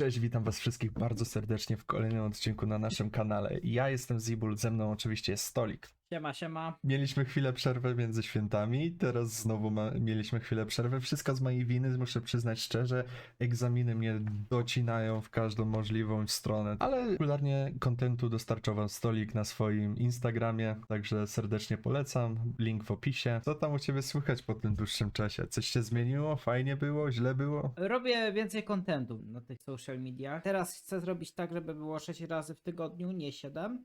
Cześć, witam was wszystkich bardzo serdecznie w kolejnym odcinku na naszym kanale. Ja jestem Zibul, ze mną oczywiście jest Stolik. Siema, siema. Mieliśmy chwilę przerwy między świętami, teraz znowu ma, mieliśmy chwilę przerwy. Wszystko z mojej winy, muszę przyznać szczerze. Egzaminy mnie docinają w każdą możliwą stronę, ale regularnie kontentu dostarcza wam Stolik na swoim Instagramie, także serdecznie polecam. Link w opisie. Co tam u ciebie słychać po tym dłuższym czasie? Coś się zmieniło? Fajnie było? Źle było? Robię więcej kontentu na tych social mediach. Teraz chcę zrobić tak, żeby było 6 razy w tygodniu, nie 7.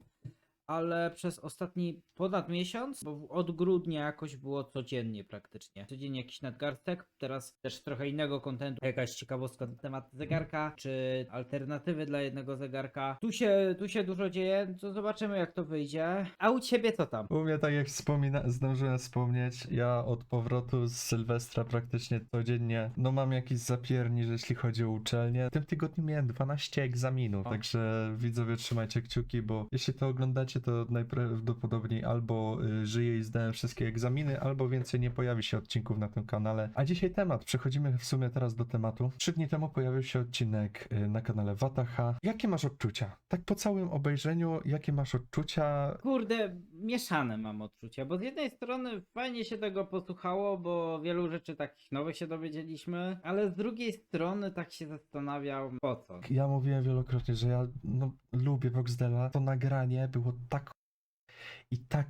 Ale przez ostatni ponad miesiąc, bo od grudnia jakoś było codziennie praktycznie. Codziennie jakiś nadgarstek, teraz też trochę innego kontentu, jakaś ciekawostka na temat zegarka, czy alternatywy dla jednego zegarka. Tu się, tu się dużo dzieje, to zobaczymy jak to wyjdzie. A u ciebie co tam? U mnie, tak jak wspomina, zdążyłem wspomnieć, ja od powrotu z Sylwestra praktycznie codziennie, no mam jakiś zapierniż, jeśli chodzi o uczelnię. W tym tygodniu miałem 12 egzaminów, O. także widzowie trzymajcie kciuki, bo jeśli to oglądacie, to najprawdopodobniej albo y, żyję i zdałem wszystkie egzaminy, albo więcej nie pojawi się odcinków na tym kanale. A dzisiaj temat, przechodzimy w sumie teraz do tematu. Trzy dni temu pojawił się odcinek y, na kanale Wataha. Jakie masz odczucia? Tak po całym obejrzeniu, jakie masz odczucia? Kurde, mieszane mam odczucia, bo z jednej strony fajnie się tego posłuchało, bo wielu rzeczy takich nowych się dowiedzieliśmy, ale z drugiej strony tak się zastanawiał, po co. Ja mówiłem wielokrotnie, że ja no, lubię Voxdela. To nagranie było tak i tak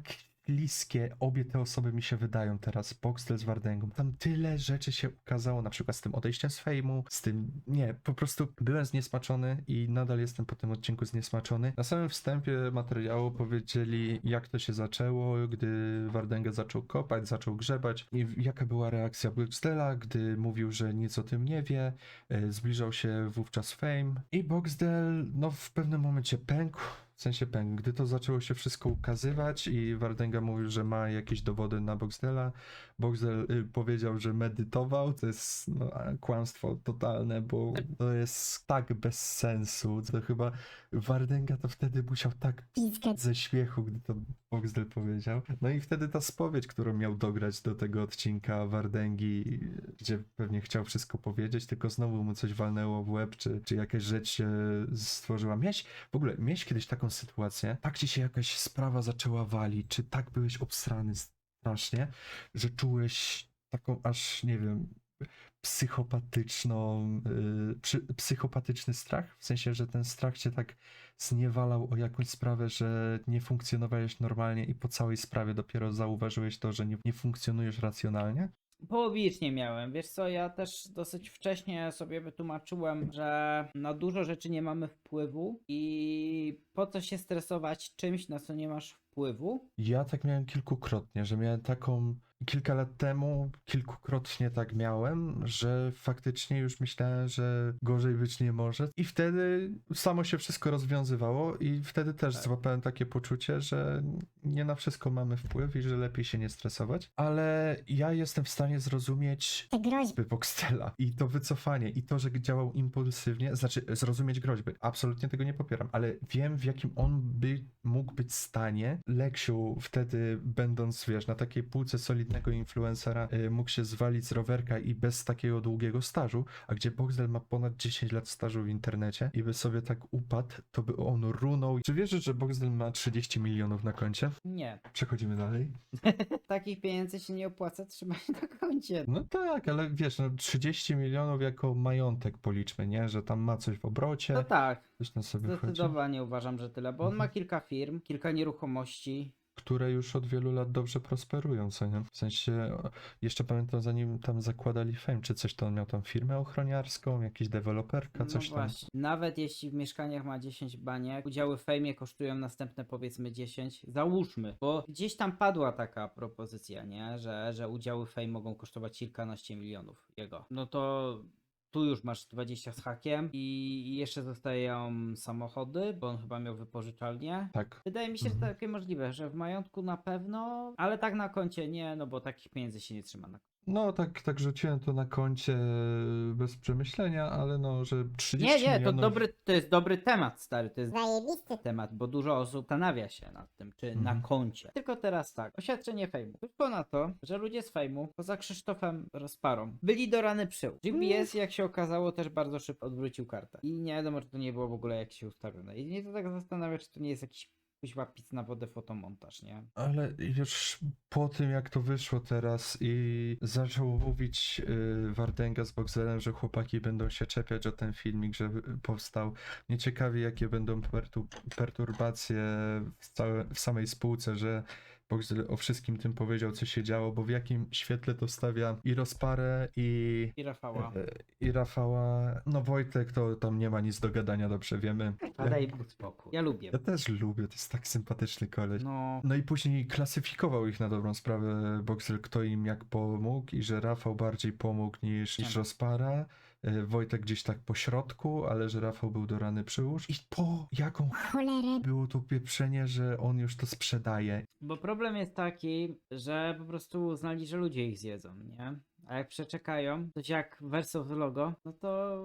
bliskie obie te osoby mi się wydają teraz, Boxdel z Wardęgą. Tam tyle rzeczy się ukazało, na przykład z tym odejściem z fejmu, z tym, nie, po prostu byłem zniesmaczony i nadal jestem po tym odcinku zniesmaczony. Na samym wstępie materiału powiedzieli, jak to się zaczęło, gdy Wardęga zaczął kopać, zaczął grzebać i jaka była reakcja Boxdela, gdy mówił, że nic o tym nie wie, e, zbliżał się wówczas Fame i Boxdel no w pewnym momencie pękł, w sensie pękł, gdy to zaczęło się wszystko ukazywać i Wardenga mówił, że ma jakieś dowody na Boxdela, Boxdel y, powiedział, że medytował, to jest no, kłamstwo totalne, bo to jest tak bez sensu, to chyba Wardenga to wtedy musiał tak Pizkę. ze śmiechu, gdy to Boxdel powiedział. No i wtedy ta spowiedź, którą miał dograć do tego odcinka Wardęgi, gdzie pewnie chciał wszystko powiedzieć, tylko znowu mu coś walnęło w łeb, czy, czy jakaś rzecz się stworzyła. Miałeś, w ogóle, miałeś kiedyś taką sytuację, tak ci się jakaś sprawa zaczęła walić, czy tak byłeś obsrany strasznie, że czułeś taką aż, nie wiem, psychopatyczną, yy, psychopatyczny strach? W sensie, że ten strach cię tak zniewalał o jakąś sprawę, że nie funkcjonowałeś normalnie i po całej sprawie dopiero zauważyłeś to, że nie, nie funkcjonujesz racjonalnie? Połowicznie miałem. Wiesz co, ja też dosyć wcześnie sobie wytłumaczyłem, że na dużo rzeczy nie mamy wpływu i po co się stresować czymś, na co nie masz wpływu. Ja tak miałem kilkukrotnie, że miałem taką kilka lat temu, kilkukrotnie tak miałem, że faktycznie już myślałem, że gorzej być nie może. I wtedy samo się wszystko rozwiązywało, i wtedy też Tak. złapałem takie poczucie, że nie na wszystko mamy wpływ i że lepiej się nie stresować. Ale ja jestem w stanie zrozumieć Te groźby. Boxtela i to wycofanie i to, że działał impulsywnie, znaczy zrozumieć groźby. Absolutnie tego nie popieram, ale wiem w jakim on by mógł być stanie. Leksiu wtedy będąc, wiesz, na takiej półce solidnego influencera y, mógł się zwalić z rowerka i bez takiego długiego stażu, a gdzie Boxdel ma ponad 10 lat stażu w internecie i by sobie tak upadł, to by on runął. Czy wierzysz, że Boxdel ma 30 milionów na koncie? Nie, Przechodzimy dalej. takich pieniędzy się nie opłaca trzymać na koncie. No tak, ale wiesz, no 30 milionów jako majątek policzmy, nie? Że tam ma coś w obrocie, No tak, coś sobie chodzi, zdecydowanie uważam, że tyle, bo on ma kilka firm, kilka nieruchomości. Które już od wielu lat dobrze prosperują, co nie? W sensie, jeszcze pamiętam zanim tam zakładali Fame, czy coś, to on miał tam firmę ochroniarską, jakiś deweloperka, coś no tam. właśnie. Nawet jeśli w mieszkaniach ma 10 baniek, udziały w fejmie kosztują następne powiedzmy 10. Załóżmy, bo gdzieś tam padła taka propozycja, nie? Że, że udziały fame mogą kosztować kilkanaście milionów jego. No to tu już masz 20 z hakiem i jeszcze zostają samochody, bo on chyba miał wypożyczalnię. Tak. Wydaje mi się, że Mhm. takie możliwe, że w majątku na pewno, ale tak na koncie nie, no bo takich pieniędzy się nie trzyma na No tak, tak rzuciłem to na koncie bez przemyślenia, ale no, że 30 Nie, nie, to milionów... dobry, to jest dobry temat, stary, to jest Zajebisty temat, bo dużo osób zastanawia się nad tym, czy na Mhm. koncie. Tylko teraz tak, oświadczenie fejmu. Wyszło na to, że ludzie z fejmu, poza Krzysztofem Rozparą, byli do rany przył. GPS, jak się okazało, też bardzo szybko odwrócił kartę. I nie wiadomo, czy to nie było w ogóle jakieś ustawione. I mnie to tak zastanawia, czy to nie jest jakiś kuźwa pic na wodę fotomontaż, nie? Ale już po tym, jak to wyszło teraz i zaczął mówić yy, Wardęga z Boxerem, że chłopaki będą się czepiać o ten filmik, że powstał. Mnie ciekawi, jakie będą pertu perturbacje w, całe, w samej spółce, że Boxer o wszystkim tym powiedział, co się działo, bo w jakim świetle to stawia i Rozparę, i, I Rafała. e, i Rafała. No Wojtek to tam nie ma nic do gadania, dobrze wiemy. A daj mu spokój. Ja lubię. Ja też lubię, to jest tak sympatyczny koleś. No, No i później klasyfikował ich na dobrą sprawę Boxer, kto im jak pomógł i że Rafał bardziej pomógł niż, niż. Rozpara. E, Wojtek gdzieś tak po środku, ale że Rafał był do rany przyłóż. I po jaką ch- cholerę. było to pieprzenie, że on już to sprzedaje. Bo problem jest taki, że po prostu uznali, że ludzie ich zjedzą, nie? A jak przeczekają, to jak Verso w logo, no to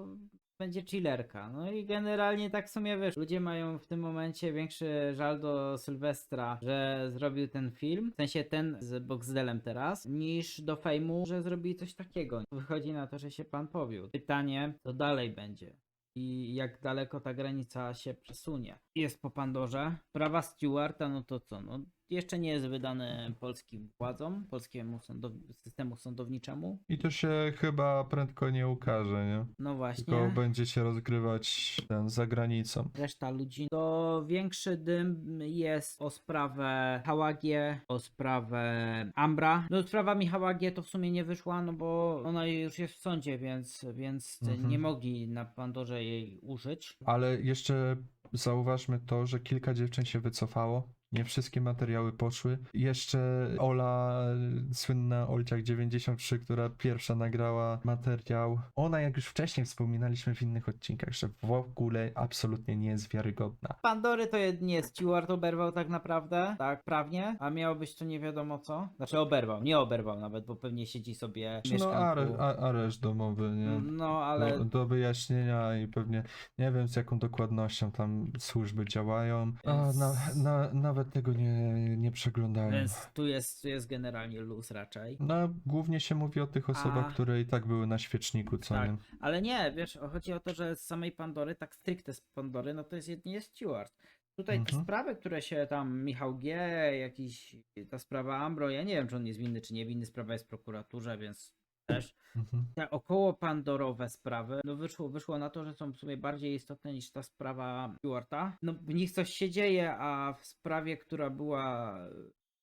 będzie chillerka. No i generalnie tak w sumie. Ludzie mają w tym momencie większy żal do Sylwestra, że zrobił ten film, w sensie ten z Boxdelem teraz, niż do Fejmu, że zrobili coś takiego. Wychodzi na to, że się pan powiódł. Pytanie, co dalej będzie? i jak daleko ta granica się przesunie. Jest po Pandorze. Prawa Stewarta, no to co? No, jeszcze nie jest wydany polskim władzom, polskiemu sądow- systemu sądowniczemu. I to się chyba prędko nie ukaże, nie? No Tylko właśnie. będzie się rozgrywać ten, za granicą. Reszta ludzi. To większy dym jest o sprawę Hałagie, o sprawę Ambra. No sprawa Michała G to w sumie nie wyszła, no bo ona już jest w sądzie, więc, więc Mhm. nie mogli na Pandorze jej użyć. Ale jeszcze zauważmy to, że kilka dziewczyn się wycofało. Nie wszystkie materiały poszły. Jeszcze Ola, słynna Olciak 93, która pierwsza nagrała materiał. Ona, jak już wcześniej wspominaliśmy w innych odcinkach, że w ogóle absolutnie nie jest wiarygodna. Pandory to jedynie Stewart oberwał tak naprawdę, tak prawnie, a miało być to nie wiadomo co. Znaczy oberwał, nie oberwał nawet, bo pewnie siedzi sobie w No, are, a, areszt domowy, nie? No, ale Do, do wyjaśnienia i pewnie nie wiem z jaką dokładnością tam służby działają. A, na, na, nawet tego nie, nie przeglądałem. więc tu jest, tu jest generalnie luz raczej. No, głównie się mówi o tych osobach, A- które i tak były na świeczniku, co Tak. nie? Ale nie, wiesz, chodzi o to, że z samej Pandory, tak stricte z Pandory, no to jest jedynie Stewart. Tutaj te Mhm. sprawy, które się tam Michał G, jakiś, ta sprawa Ambro, ja nie wiem, czy on jest winny, czy nie winny, sprawa jest w prokuraturze, więc też. Mhm. te około pandorowe sprawy, no wyszło, wyszło na to, że są w sumie bardziej istotne niż ta sprawa Stewarta. No w nich coś się dzieje, a w sprawie, która była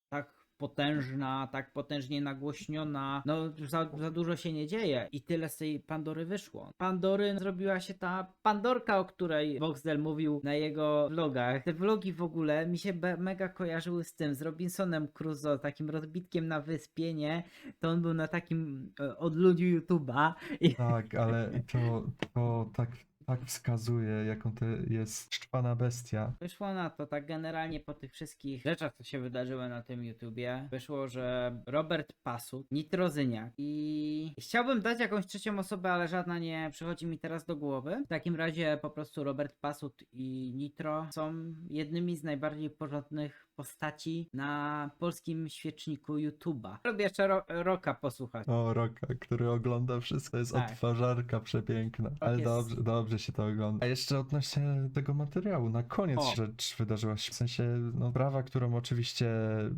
tak potężna, tak potężnie nagłośniona, no za, za dużo się nie dzieje i tyle z tej Pandory wyszło. Pandory zrobiła się ta Pandorka, o której Voxdel mówił na jego vlogach. Te vlogi w ogóle mi się mega kojarzyły z tym, z Robinsonem Crusoe, takim rozbitkiem na wyspie, nie? To on był na takim e, odludziu YouTube'a i Tak, ale to, to tak, tak wskazuje, jaką to jest szczwana bestia. wyszło na to, tak generalnie po tych wszystkich rzeczach, co się wydarzyły na tym YouTubie, wyszło, że Robert Pasut, Nitrozyniak i chciałbym dać jakąś trzecią osobę, ale żadna nie przychodzi mi teraz do głowy. W takim razie po prostu Robert Pasut i Nitro są jednymi z najbardziej porządnych postaci na polskim świeczniku YouTube'a. Lubię jeszcze ro Roka posłuchać. O, Roka, który ogląda wszystko, jest Tak. odtwarzarka przepiękna. Ale jest- dobrze, dobrze się to ogląda. A jeszcze odnośnie tego materiału, na koniec O. rzecz wydarzyła się. W sensie, no, prawa, którą oczywiście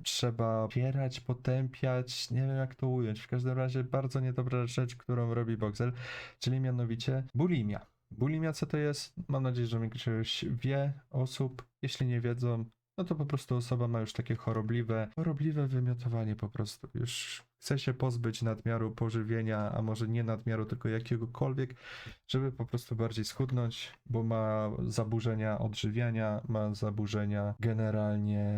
trzeba pierać, potępiać, nie wiem jak to ująć. W każdym razie bardzo niedobra rzecz, którą robi Boxel, czyli mianowicie bulimia. Bulimia co to jest? Mam nadzieję, że większość wie osób. Jeśli nie wiedzą, no to po prostu osoba ma już takie chorobliwe, chorobliwe wymiotowanie po prostu. Już chce się pozbyć nadmiaru pożywienia, a może nie nadmiaru, tylko jakiegokolwiek, żeby po prostu bardziej schudnąć, bo ma zaburzenia odżywiania, ma zaburzenia generalnie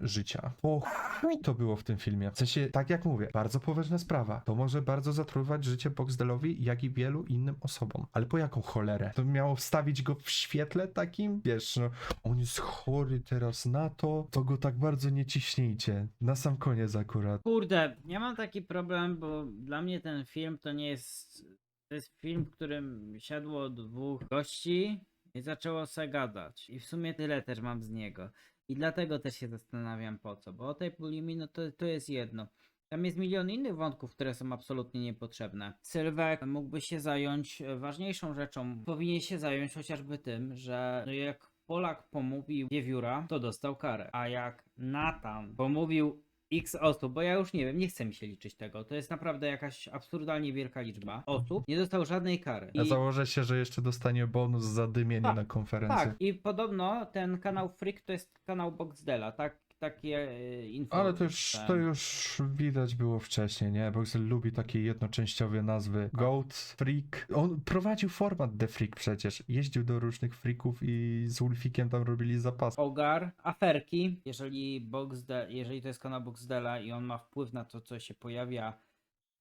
życia. Po chuj to było w tym filmie. W sensie, tak jak mówię, bardzo poważna sprawa. To może bardzo zatruwać życie Boxdelowi, jak i wielu innym osobom. Ale po jaką cholerę? To miało wstawić go w świetle takim? Wiesz, no, on jest chory teraz na to, to go tak bardzo nie ciśnijcie. Na sam koniec akurat. Kurde, ja mam taki problem, bo dla mnie ten film to nie jest. To jest film, w którym siadło dwóch gości i zaczęło se gadać. I w sumie tyle też mam z niego. I dlatego też się zastanawiam po co. Bo o tej bulimii, no to, to jest jedno. Tam jest milion innych wątków, które są absolutnie niepotrzebne. Sylwek mógłby się zająć e, ważniejszą rzeczą. Powinien się zająć chociażby tym, że no jak Polak pomówił wiewióra, to dostał karę. A jak Nathan pomówił x osób, bo ja już nie wiem, nie chcę mi się liczyć tego. To jest naprawdę jakaś absurdalnie wielka liczba osób. Nie dostał żadnej kary. Ja I- założę się, że jeszcze dostanie bonus za dymienie Tak, na konferencji. tak, i podobno ten kanał Freak to jest kanał Boxdela, tak? Takie e, info. Ale to już, to już widać było wcześniej, nie? Boxel lubi takie jednoczęściowe nazwy. Goat, Freak. On prowadził format The Freak przecież. Jeździł do różnych freaków i z Ulfikiem tam robili zapas. Ogar, aferki. Jeżeli Boxdel, jeżeli to jest kanał Boxdela i on ma wpływ na to, co się pojawia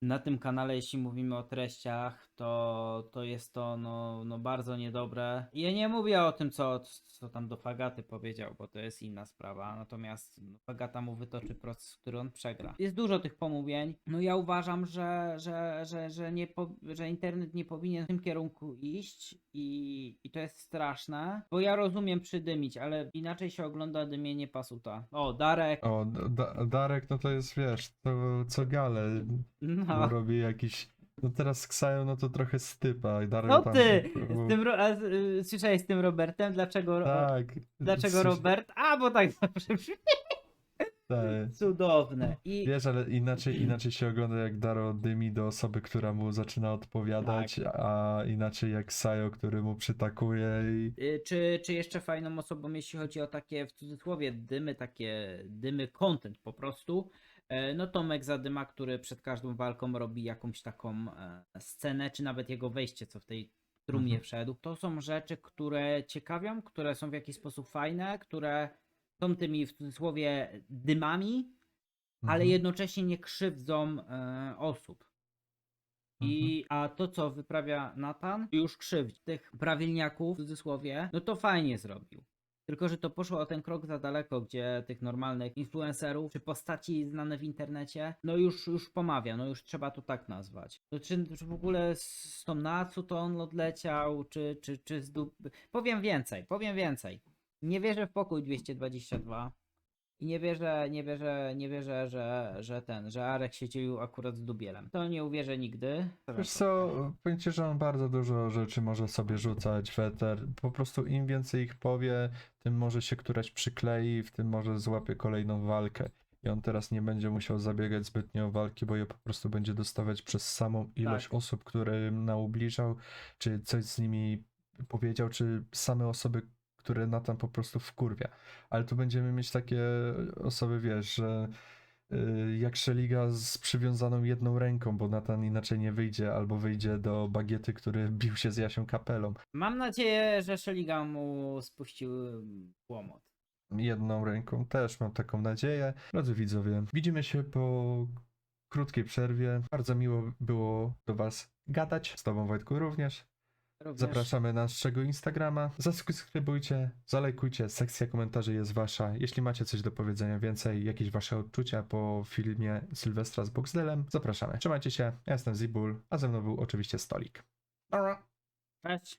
na tym kanale, jeśli mówimy o treściach, to, to jest to no, no bardzo niedobre. Ja nie mówię o tym, co, co tam do Fagaty powiedział, bo to jest inna sprawa. Natomiast no, Fagata mu wytoczy proces, który on przegra. Jest dużo tych pomówień. No ja uważam, że, że, że, że, nie po, że internet nie powinien w tym kierunku iść i, i to jest straszne, bo ja rozumiem przydymić, ale inaczej się ogląda dymienie pasuta. O, Darek. O, da Darek, no to jest, wiesz, to co gale No. Robi jakiś... No teraz Ksajo, no to trochę stypa. i Darek No tam- ty! Z tym, Ro- a, y, słyszałeś z tym Robertem? Dlaczego, Ro- Tak. dlaczego Robert? A, bo tak dobrze brzmi. tak. Cudowne. I Wiesz, ale inaczej, inaczej się ogląda jak Daro dymi do osoby, która mu zaczyna odpowiadać, Tak. a inaczej jak Sajo, który mu przytakuje i... y, czy, czy jeszcze fajną osobą, jeśli chodzi o takie w cudzysłowie dymy, takie dymy content po prostu, e, no Tomek Zadyma, który przed każdą walką robi jakąś taką e, scenę, czy nawet jego wejście, co w tej trumnie Mhm. wszedł. To są rzeczy, które ciekawią, które są w jakiś sposób fajne, które są tymi w cudzysłowie dymami, ale Mhm. jednocześnie nie krzywdzą e, osób. I, a to, co wyprawia Nathan, już krzywdzi tych prawilniaków, w cudzysłowie, no to fajnie zrobił. Tylko, że to poszło o ten krok za daleko, gdzie tych normalnych influencerów, czy postaci znane w internecie, no już, już pomawia, no już trzeba to tak nazwać. To czy, czy w ogóle z tą Natsu to on odleciał, czy, czy, czy z dup... Powiem więcej, powiem więcej. Nie wierzę w pokój 222. I nie wierzę, nie wierzę, nie wierzę, że, że ten, że Arek się dzielił akurat z Dubielem. To nie uwierzę nigdy. Wiesz co, powiem ci, że on bardzo dużo rzeczy może sobie rzucać, Weter. Po prostu im więcej ich powie, tym może się któraś przyklei, w tym może złapie kolejną walkę. I on teraz nie będzie musiał zabiegać zbytnio o walki, bo je po prostu będzie dostawać przez samą ilość Tak. osób, którym naubliżał, czy coś z nimi powiedział, czy same osoby, które Nathan po prostu wkurwia. Ale tu będziemy mieć takie osoby, wiesz, że y, jak Szeliga z przywiązaną jedną ręką, bo Nathan inaczej nie wyjdzie, albo wyjdzie do bagiety, który bił się z Jasią Kapelą. Mam nadzieję, że Szeliga mu spuścił łomot. Jedną ręką też mam taką nadzieję. Drodzy widzowie, widzimy się po krótkiej przerwie. Bardzo miło było do Was gadać. Z Tobą Wojtku również. Również Zapraszamy na naszego Instagrama. Zasubskrybujcie, zalajkujcie, sekcja komentarzy jest wasza. Jeśli macie coś do powiedzenia więcej, jakieś wasze odczucia po filmie Sylwestra z Boxdelem, zapraszamy. Trzymajcie się, ja jestem Zibul, a ze mną był oczywiście Stolik. Dobra. Cześć.